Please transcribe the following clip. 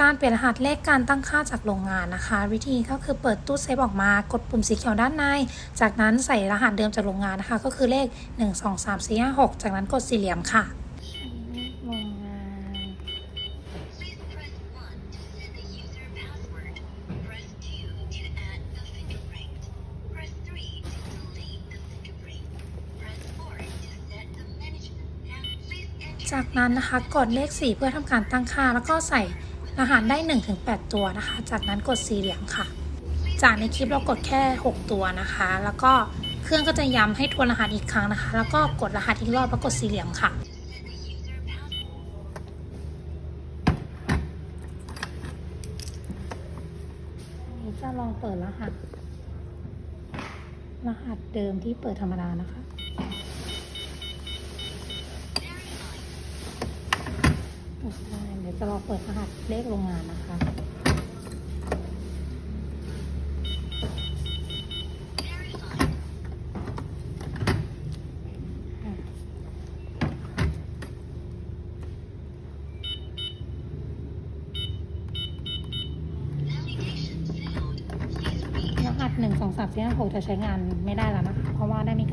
การเปลี่ยนรหัสเลขการตั้งค่าจากโรงงานนะคะ วิธีก็คือเปิดตู้เซฟออกมากดปุ่มสีเขียวด้านใน จากนั้นใส่รหัสเดิมจากโรงงานนะคะ ก็คือเลข 1 2 3 4 5 6 จากนั้นกดสี่เหลี่ยมค่ะโรงงานจากนั้นนะคะกดเลข 4 เพื่อทำการตั้งค่า แล้วก็ใส่ รหัสได้ 1-8 ตัวนะคะ จากนั้นกดสี่เหลี่ยมค่ะ จากในคลิปเรากดแค่ 6 ตัวนะคะ แล้วก็เครื่องก็จะย้ำให้ทวนรหัสอีกครั้งนะคะ แล้วก็กดรหัสอีกรอบแล้วกดสี่เหลี่ยมค่ะนี้จะลองเปิดรหัส รหัสเดิมที่เปิดธรรมดานะคะ ได้เดี๋ยวจะลอเปิดรหัสเลขโรงงานนะคะรหัสหนึ่งสองสามสี่ห้าหกจะใช้งานไม่ได้แล้วนะคะ เพราะว่าได้มี